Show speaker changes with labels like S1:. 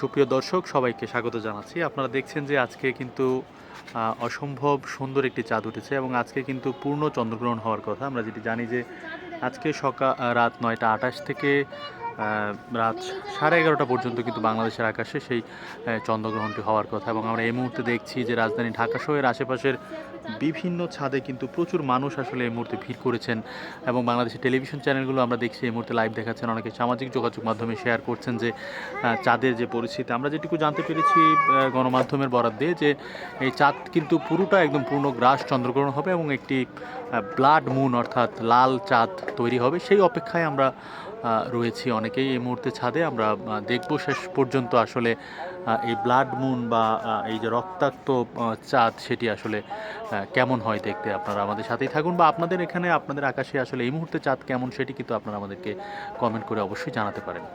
S1: সুপ্রিয় দর্শক, সবাইকে স্বাগত জানাচ্ছি। আপনারা দেখছেন যে আজকে কিন্তু অসম্ভব সুন্দর একটি চাঁদ উঠেছে এবং আজকে কিন্তু পূর্ণ চন্দ্রগ্রহণ হওয়ার কথা। আমরা যেটি জানি যে আজকে সকাল রাত নয়টা আটাশ থেকে রাত সাড়ে এগারোটা পর্যন্ত কিন্তু বাংলাদেশের আকাশে সেই চন্দ্রগ্রহণটি হওয়ার কথা এবং আমরা এই মুহূর্তে দেখছি যে রাজধানী ঢাকা শহরের আশেপাশের বিভিন্ন ছাদে কিন্তু প্রচুর মানুষ আসলে এই মুহূর্তে ভিড় করেছেন এবং বাংলাদেশের টেলিভিশন চ্যানেলগুলো আমরা দেখছি এই মুহূর্তে লাইভ দেখাচ্ছেন। অনেকে সামাজিক যোগাযোগ মাধ্যমে শেয়ার করছেন যে চাঁদের যে পরিস্থিতি। আমরা যেটুকু জানতে পেরেছি গণমাধ্যমের বরাদ দিয়ে যে এই চাঁদ কিন্তু পুরোটা একদম পূর্ণ গ্রাস চন্দ্রগ্রহণ হবে এবং একটি ব্লাড মুন অর্থাৎ লাল চাঁদ তৈরি হবে। সেই অপেক্ষায় আমরা রয়েছি অনেকেই এই মুহূর্তে ছাদে। আমরা দেখব শেষ পর্যন্ত আসলে এই ব্লাড মুন বা এই যে রক্তাক্ত চাঁদ সেটি আসলে কেমন হয় দেখতে আপনারা আমাদের সাথেই থাকুন বা আপনাদের এখানে, আপনাদের আকাশে আসলে এই মুহূর্তে চাঁদ কেমন সেটি কিন্তু আপনারা আমাদেরকে কমেন্ট করে অবশ্যই জানাতে পারেন।